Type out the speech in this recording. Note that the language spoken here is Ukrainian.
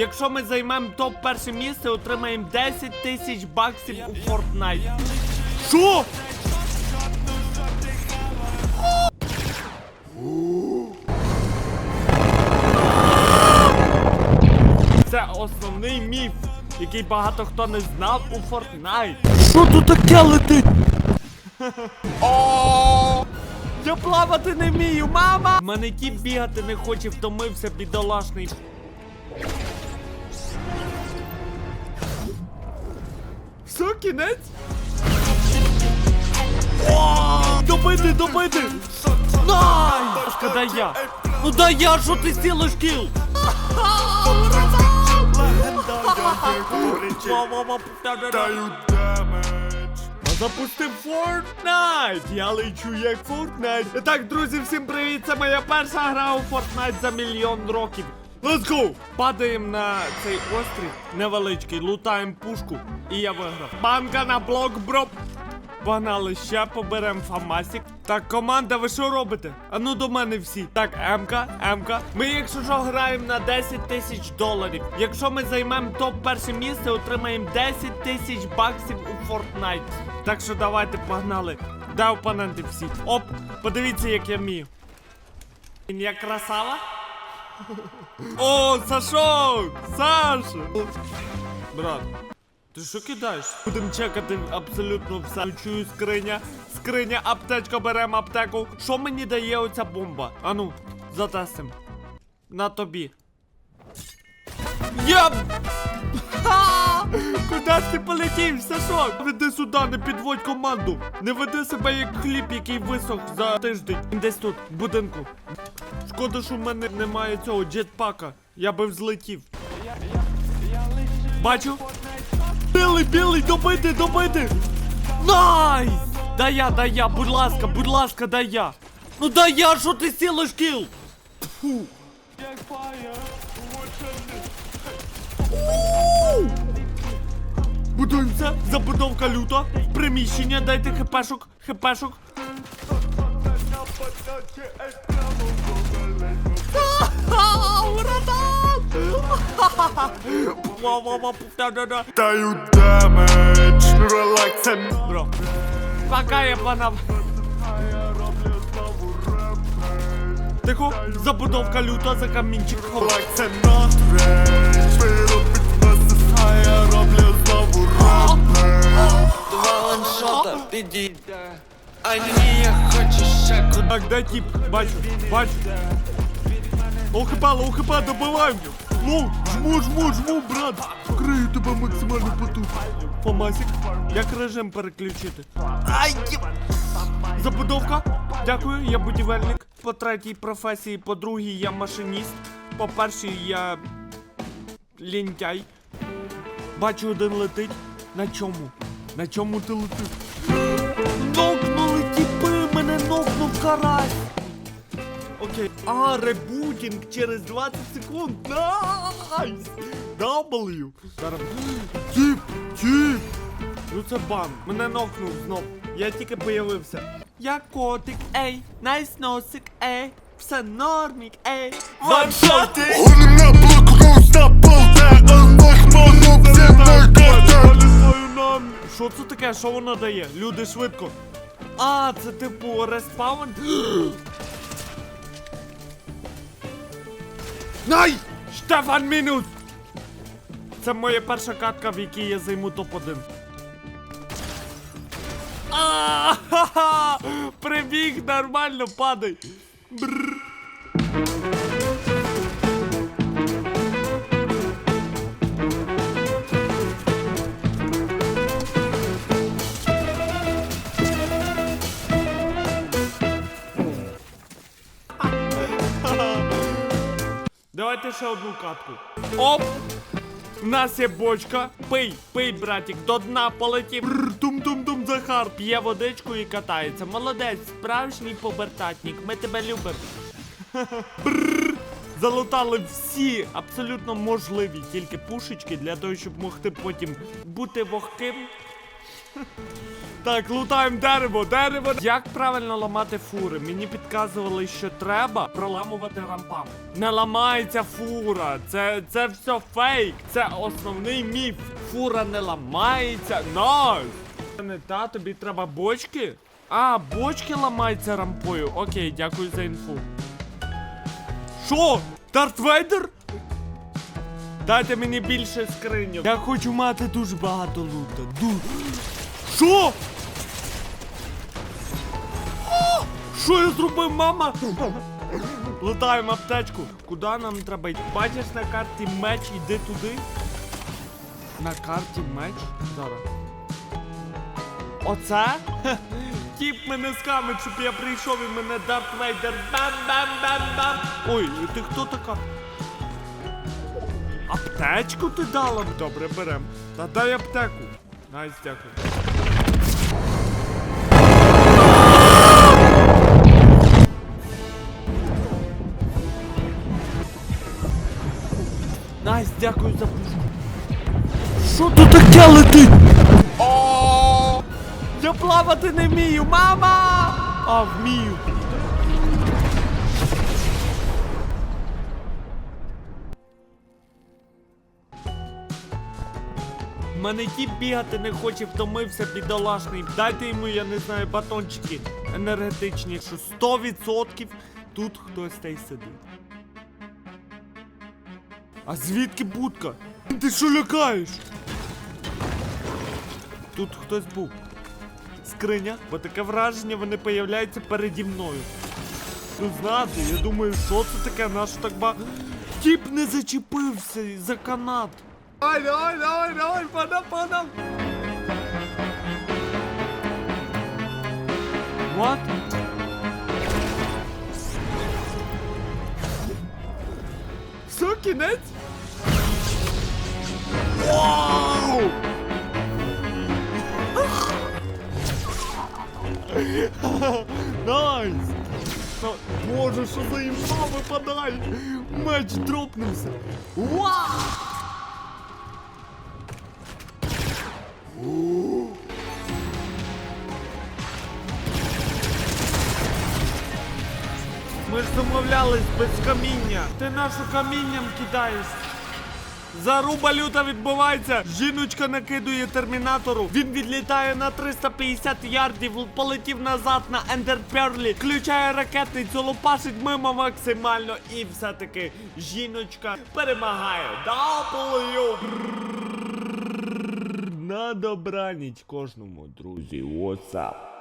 Якщо ми займемо топ перше місце, отримаємо 10 тисяч баксів у Fortnite. Що? Це основний міф, який багато хто не знав у Fortnite. Що тут таке летить? Я плавати не вмію, мама! Манекін бігати не хоче, втомився, бідолашний. Все, кінець? Добити, добити! Най! Дай я! Ну дай я, що ти стілиш кіл? Запустив Fortnite! Я лечу як Fortnite. І так, друзі, всім привіт! Це моя перша гра у Fortnite за мільйон років. Let's go! Падаємо на цей острів невеличкий, лутаємо пушку, і я виграв. Банка на блок, бро. Погнали, ще поберем фамасік. Так, команда, ви що робите? А ну до мене всі. Так, Емка, Емка. Ми, якщо що, граємо на 10 тисяч доларів. Якщо ми займемо топ перше місце, отримаємо 10 тисяч баксів у Fortnite. Так що давайте погнали. Де опоненти всі? Оп, подивіться, як я вмію. Як красава? О, Сашок! Саша! Брат, ти що кидаєш? Будемо чекати абсолютно все. Чую скриня. Скриня, аптечка, беремо аптеку. Що мені дає оця бомба? Ану, затестим. На тобі. Я... Ха! Куди ти полетів, Сашок? Веди сюди, не підводь команду. Не веди себе як хліб, який висох за тиждень. Десь тут, в будинку. Шкода, що в мене немає цього джетпака. Я би взлетів. Бачу. Білий, білий, добити, добити! Найс! Дай я, дай я, будь ласка, будь ласка, дай я. Ну дай я, що ти сілиш кіл? Фу. Будуємося, забудовка люта, приміщення, дайте хпшок, хпшок. Даю демедж, релаксен Бро. Пока я пана. Тихо, забудовка люта за камінчик. Релаксен на трейдж Виробить нас, а я роблю знову реп Два ваншота підійде. А ні, я хочу ще куди. Так, де тип? Бачу, бачу. Охипа, охипа, добиваємо. Ну, жму, жму, жму, брат. Крию тебе максимально потужно. Фомасик, як режим переключити? Ай! є- Забудовка. Дякую, я будівельник. По третій професії, по другій я машиніст. По першій я лінтяй. Бачу, один летить. На чому? На чому ти летиш? Нокнули тіпи, мене нокнув карась. Окей. А, ребутінг через 20 секунд. Найс! W. Зараз. Тіп, тіп. Ну це бан. Мене нокнув знов. Я тільки появився. Я котик, ей, найс носик, ей. Все нормік, ей. Ваншоти! Гоним на блок, роуз полте Анах ману, всі на карте Що це таке? Що воно дає? Люди швидко. А, це типу респаун. Най! Штефан мінус! Це моя перша катка, в якій я займу топ-1. А-ха-ха! Прибіг, нормально, падай. Бррр. Давайте ще одну катку. Оп! У нас є бочка. Пий, пий, братик, до дна полетів. Тум-тум-тум, Захар. П'є водичку і катається. Молодець, справжній побертатник. Ми тебе любимо. Залутали всі абсолютно можливі тільки пушечки для того, щоб могти потім бути вогким Так, лутаємо дерево, дерево. Як правильно ламати фури? Мені підказували, що треба проламувати рампами. Не ламається фура. Це, це все фейк. Це основний міф. Фура не ламається. Найс! Не та, тобі треба бочки? А, бочки ламаються рампою. Окей, дякую за інфу. Що? Дарт Вейдер? Дайте мені більше скриньок. Я хочу мати дуже багато лута. Ду... Що? Що я зробив, мама? Лутаємо аптечку. Куди нам треба йти? Бачиш на карті меч, іди туди. На карті меч? Зараз. Оце? Тіп мене скамить, щоб я прийшов і мене Дарт Вейдер. Бам-бам-бам-бам. Ой, ти хто така? Аптечку ти дала? Добре, берем. Та дай аптеку. Найс, дякую. Найс, дякую за пушку. Що тут таке летить? О! Я плавати не вмію, мама! А, вмію. Мене тіп бігати не хоче, втомився, бідолашний. Дайте йому, я не знаю, батончики енергетичні, що 100% тут хтось та й сидить. А звідки будка? Ти що лякаєш? Тут хтось був. Скриня, бо таке враження вони появляються переді мною. Ну знати, я думаю, що це таке, наш так ба. Тіп не зачепився за канат. Давай, давай, давай, давай, падам, падам. What? Все, кінець? Найс! Боже, що за інфа випадає? Меч дропнувся. Вау! Ми ж домовлялись без каміння. Ти нашу камінням кидаєш. Заруба люта відбувається. Жіночка накидує термінатору. Він відлітає на 350 ярдів, полетів назад на ендерперлі, включає ракетницю, лопашить мимо максимально. І все-таки жіночка перемагає. W! На добраніч кожному, друзі. What's up?